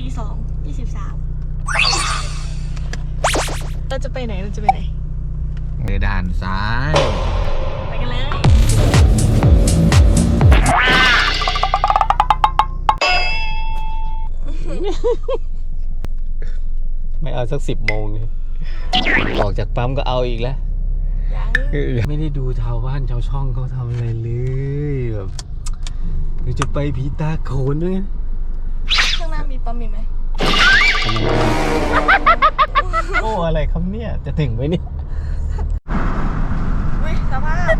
ตีสองยี่สิบสามเราจะไปไหนเราจะไปไหนเออด่านซ้าย ไปกันเลยไม่เอาสักสิบโมงเลยออกจากปั๊มก็เอาอีกแล้ว ยังไม่ได้ดูชาวบ้านชาวช่องเขาทำอะไรเลยแบบเดี๋ยวจะไปผีตาโขนด้วยข้างหน้ามีปั๊มอีกไหมโอ้อะไรครับเนี่ย จะถึงไหมเนี่ยเฮ้ยสภาพ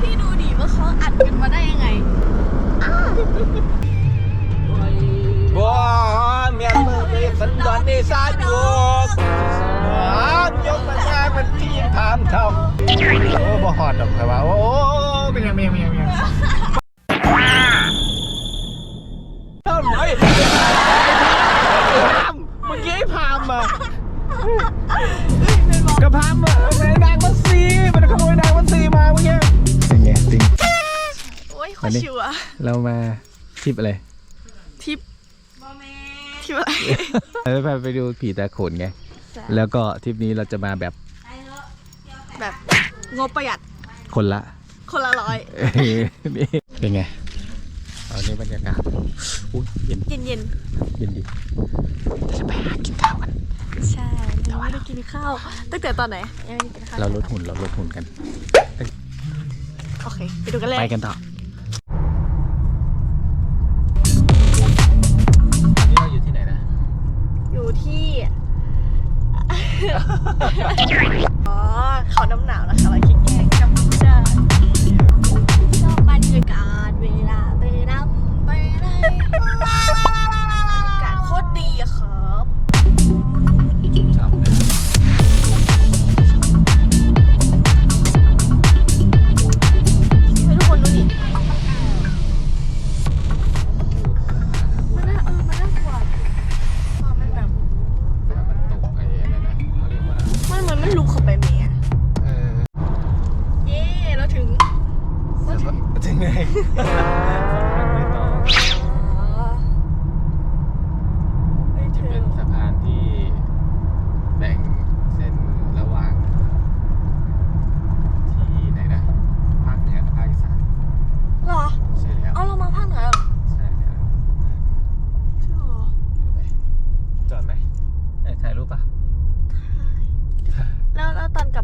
พี่ดูดิว่าเขาอัดกันมาได้ยังไงว้าเมียนมือมีสันดอนในซาดูกยกมันมาเป็นที่ถามเท่าโอ้บ่หอดดอกใครว่าโอ้เป็นยังเป็นยังเป็นยังเป็นยัง โอ้ยโคอัตนรนี้ชิวอะเรามาทริปอะไรทิปทิปอะไรเราไปไปดูผีตาโขนไง แล้วก็ทริปนี้เราจะมาแบบ แบบงบประหยัด คนละ คนละร้อยเอ้ยนี่เป็นไงเอานี่บรรยากาศอุ้ยเย็นเย็นเย็นดีจะไปหากินข้าวกันๆใช่ยังไม่ได้กินข้าวตั้งแต่ตอนไหนยังไม่ได้กินข้าวเราลดหุ่นเราลดหุ่นกันโอเคไปดูกันเลยไปกันต่อ อยู่ที่ อ๋อ เขาน้ำหนาวนะคะเราคิด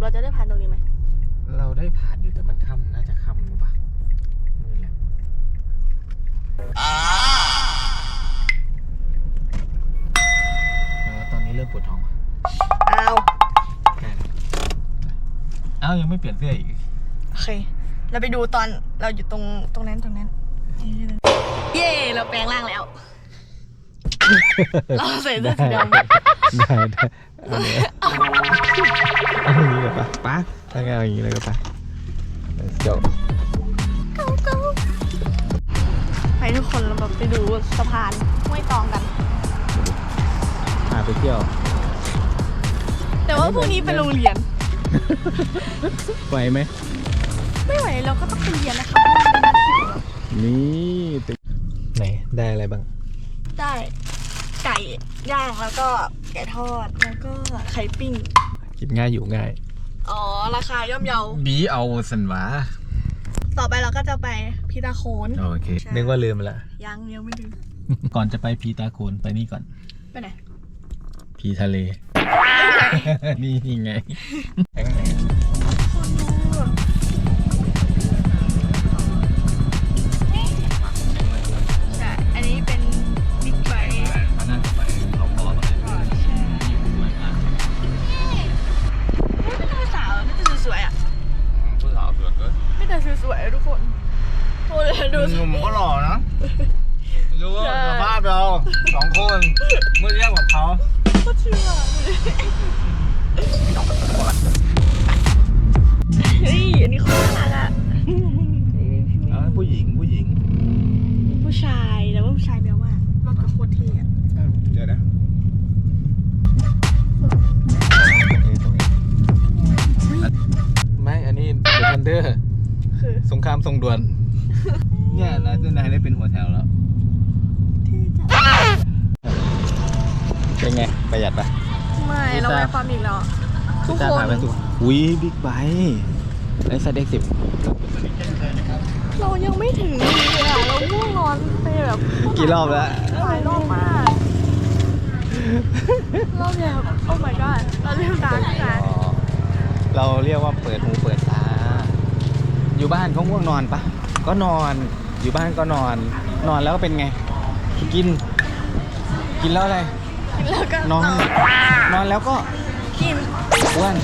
เราจะได้ผ่านตรงนี้ไหมเราได้ผ่านอยู่แต่มันค่ำน่าจะค่ำหรือปะนี่แหละเออตอนนี้เริ่มปวดท้องว่ะอ้าวใกล้แล้วเอ้ายังไม่เปลี่ยนเสื้ออีกโอเค เราไปดูตอนเราอยู่ตรงตรงนั้นตรงนั้น เย้เราแปลงร่างแล้ว เราใส่เสื้อสีดำ ได้ได้ เอาเลยเอาอย่างนี้เลยปะปะถ้างั้นเอาอย่างนี้เลยก็ไป Let's go ให้ทุกคนเราแบบไปดูสะพานห้วยตองกัน พาไปเที่ยว แต่ว่าพรุ่งนี้เป็นโรงเรียน ไหวไหม ไม่ไหวเราก็ต้องไปเรียนนะคะเพราะว่าเป็นหน้าที่ของเรานี่ตึกไหน ได้อะไรบ้าง ได้ไก่ย่างแล้วก็ไก่ทอดแล้วก็ไข่ปิ้ง กินง่ายอยู่ง่าย อ๋อ ราคาย่อมเยา บีเอาสันหวาต่อไปเราก็จะไปพิตาโคนโอเค ใช่นึกว่าลืมไปละยังยังไม่ถึงก่อนจะไปพีตาโคนไปนี่ก่อน ไปไหน พีทะเล นี่ไง ชายเบลมากรถก็โคตรเท่อะเดี๋ยวนะไม่ อันนี้เดอะทันเดอร์คือสงครามทรงด่วน เนี่ยนายนายได้เป็นหัวแถวแล้ว เท่จังเป็นไง ประหยัดปะไม่ลิซ่าเราแวะปั๊มอีกแล้วทุกจ้าคนพาไปทุกอุ้ยบิ๊กไบค์ไอ้ซัดเด็กสิบเรายังไม่ถึงเลยอะเราง่วงนอนไป แบบกี่รอบแล้ว หลายรอบมากรอบแบบโอ้ my god เราเรียกร้านที่ร้านอ๋อเราเรียกว่าเปิดหูเปิดตา อยู่บ้านเขาง่วงนอนปะ ก็นอน อยู่บ้านก็นอน นอนแล้วก็เป็นไง กิน กินแล้วอะไร กินแล้วก็นอน นอนแล้วก็กินอ้วน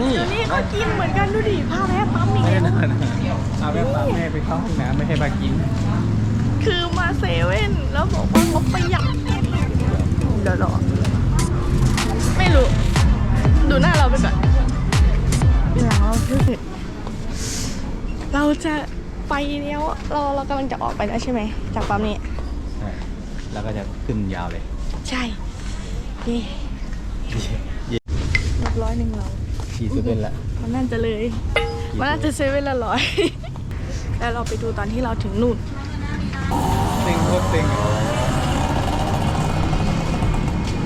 นี่เดี๋ยวนี้ก็กินเหมือนกันดูดิพาแม่ปั๊มอีกไม่ได้แล้วนอนเอาแม่ปั๊มแม่ไปเข้าห้องน้ำไม่ให้มากิน คือมาเซเว่นแล้วบอกว่างบประหยัดเดี๋ยวรอไม่รู้ ดูหน้าเราไปก่อนหลังเราคือเราจะไปแล้วเราเรากำลังจะออกไปแล้วใช่ไหม จากปั๊มนี้ใช่แล้วก็จะขึ้นยาวเลย ใช่เย่เรียบร้อยหนึ่งเราขี่สุดเป็นละมันน่าจะเลย มันน่าจะเซเว่นละร้อย แล้วเราไปดูตอนที่เราถึงนู่น ตึงโคตรตึง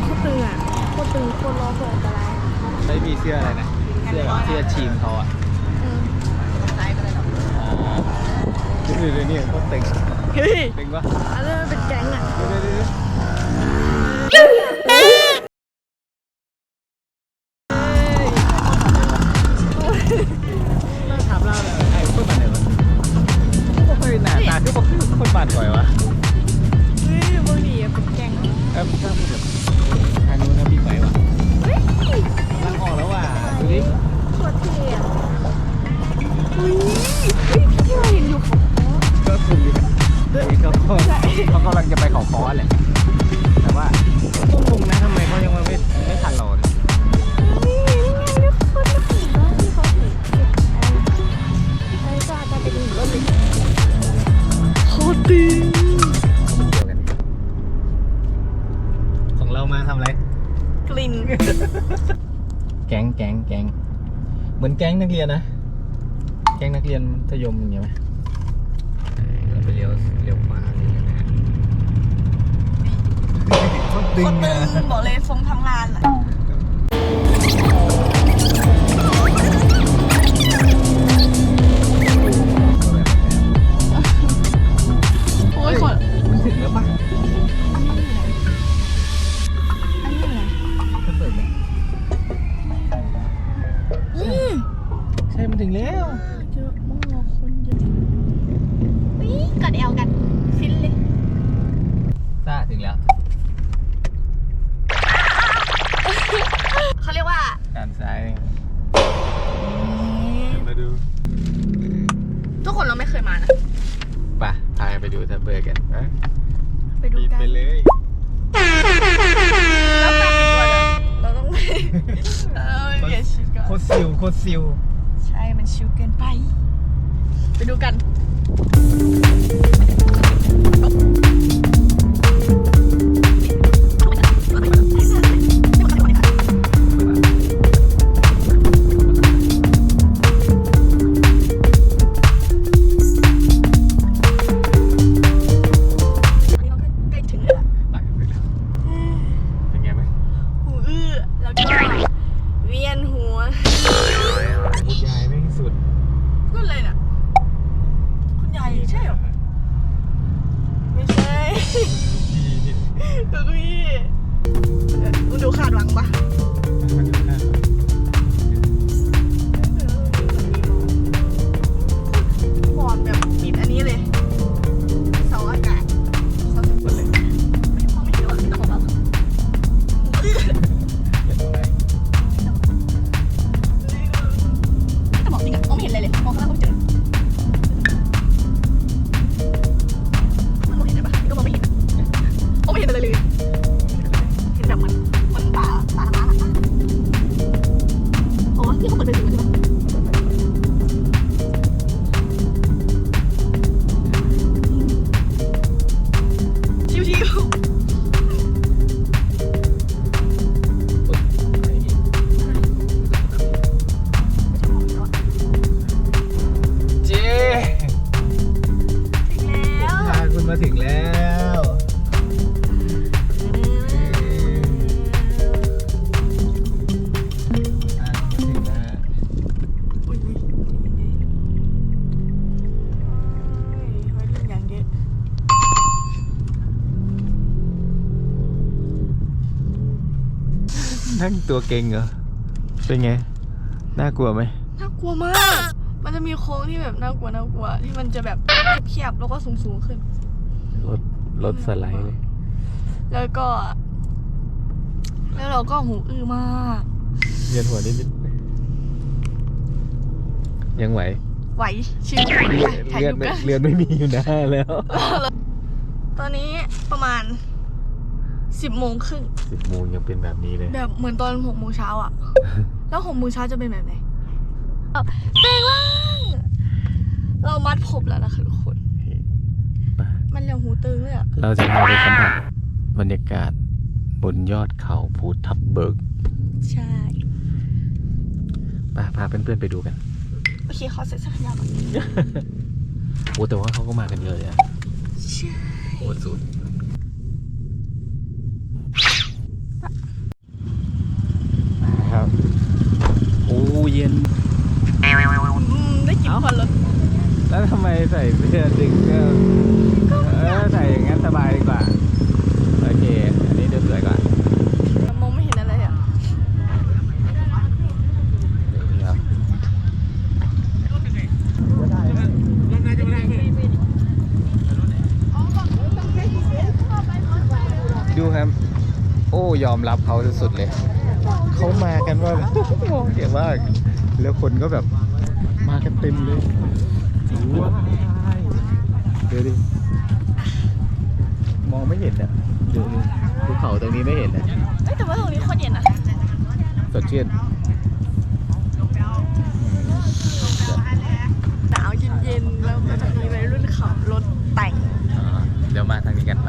โคตรตึงอะโคตรตึงโคตรรอโคตรอันตรายไม่มีเสื้ออะไรนะ เสื้อแบบเสื้อทีมเขาอะอืมอ๋อดูดูนี่โคตรตึงเฮ้ยตึงปะอันนี้มันเป็นแก๊งอะ ดูดูดูเอนแก๊งนักเรียนนะ แก๊งนักเรียนมัธยมอย่างเงี้ยไหมเราไปเลี้ยวเลี้ยวขวาสินะฮะโคตรโคดึตงรตึนะงบอกเลยทรงทั้งลานอะ ม่เคยมานะ ป่ะพาไปดูทับเบอร์กันนะไปดูบินกันไปเลย แล้วกลับอีกตัวเดี๋ยวเราต้องไปเออเปลี่ยนชุดก่อนโคตรซิวโคตรซิว ใช่มันชิวเกินไป ไปดูกัน ตัวพี่ดูขาดหวังปะ ก็ถึงแล้วนั่งตัวเก่งเหรอ เป็นไง น่ากลัวไหม น่ากลัวมาก มันจะมีโค้งที่แบบน่ากลัวน่ากลัว ที่มันจะแบบเขียบแล้วก็สูงสูงขึ้น รถรถสไลด์เลยแล้วก็ แล้วเราก็หูอื้อมากเวียนหัวนิดนิดยังไหว ไหวชิวถ่ายเลือรูดปไม่กันเลือดไม่มีอยู่หน้าแล้ว ตอนนี้ประมาณสิบโมงครึ่งสิบโมงยังเป็นแบบนี้เลย แบบเหมือนตอนหกโมงเช้าอะแล้วหกโมงเช้าจะเป็นแบบไหนเปลงล่างเรามัดผมแล้วนะคะทุกคน มันเหลียวหูตึง เลยอะเราจะพาไปสัมผัสบรรยากาศบนยอดเขาภูทับเบิกใช่ไปพาเพื่อนๆไปดูกัน โอเคขอเสร็จสักขยับโอ้แต่ว่าเขาก็มากันเยอะเลยอะใช่โอ้สุดครับโอ้เย็นอืมได้กลินควันรถแล้วทำไมใส่เสื้อดึงก็เออใส่อย่างนั้นสบายดีกว่า โอเค อันนี้ดูสวยกว่า มองไม่เห็นอะไรอะ นี่ครับดูครับ โอ้ ยอมรับเขาสุดๆเลย เขามากันว่ามองเก่งมาก แล้วคนก็แบบมากันเต็มเลยว้ายเดี๋ยวดิ มองไม่เห็นอะดูดิภูเขาตรงนี้ไม่เห็นอะเอ้ยแต่ว่าตรงนี้โคตรเย็นนะสดชื่นหนาวเย็นๆแล้วก็จะมีวัยรุ่นขับรถแต่งอ่าเดี๋ยวมาทางนี้กันไป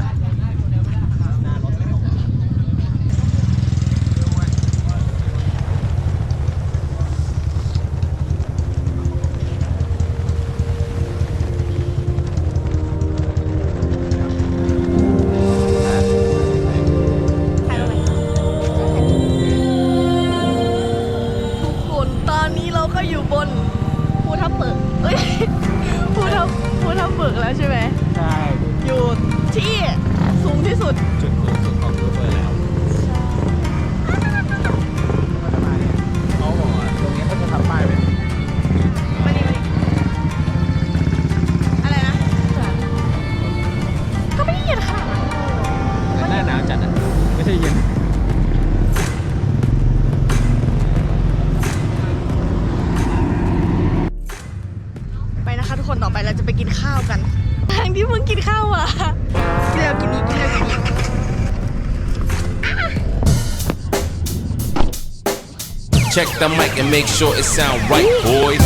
Check the mic and make sure it sound right, boys.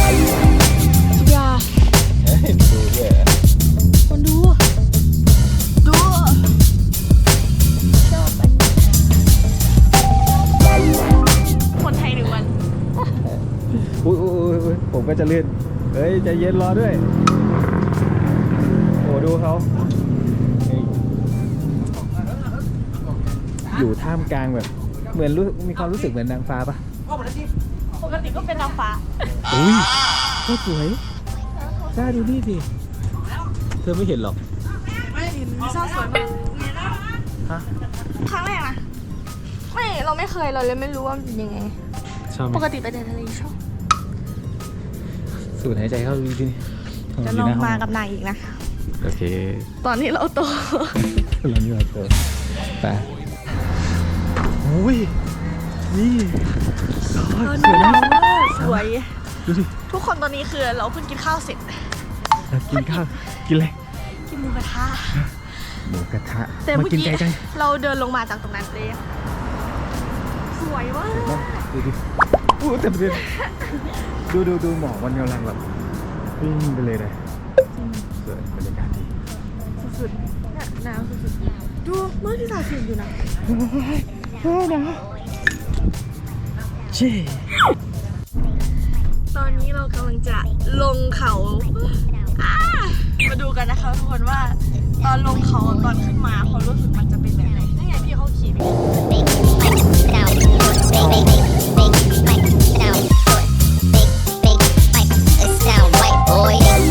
อย่าดูด้วยอะคนดูดูชอบอันนี้คนไทยหนึ่งวัน อุ้ยอุ้ยอุ้ยอุ้ยผมก็จะเลื่อนเฮ้ยใจเย็นรอด้วย โอ้ดูเขานี่อยู่ท่ามกลางแบบ เหมือนรู้มีความรู้สึกเหมือนนางฟ้าปะ ปกติก็เป็นนางฟ้าอุ้ยโคตรสวยจ้าดูนี่สิเธอไม่เห็นหรอกไม่เห็นลิซ่าสวยมากฮะครั้งแรกนะไม่เราไม่เคยเราเลยไม่รู้ว่ามันเป็นยังไง ชอบไหมปกติไปเดินทะเลชอบสูดหายใจเข้าดูสิจะลองมากับนายอีกนะ โอเค ตอนนี้เราโตลองอยู่กับตัวไปอุ้ยนี่ ตอนนี้เราสวย ดูสิทุกคนตอนนี้คือเราเพิ่งกินข้าวเสร็จ กินข้าว กินอะไร กินหมูกระทะ หมูกระทะแต่มาเมื่อกินกี้ไกลจังเราเดินลงมาจากตรงนั้นเลย สวยมากดูดิอู้แต่ประเด็นดูดูดูหมอกมันกำลังแบบวิ่งไปเลยนะสวยบรรยากาศดีสุดๆน่ะหนาวสุดๆดูเมื่อที่ตาถึงอยู่นะโอ้หนาว ตอนนี้เรากำลังจะลงเขาามาดูกันนะคะทุกคนว่าตอนลงเขาตอนขึ้นมาเขารู้สึกมันจะเป็นแบบไหนนี่ไงพี่เขาขี่ไป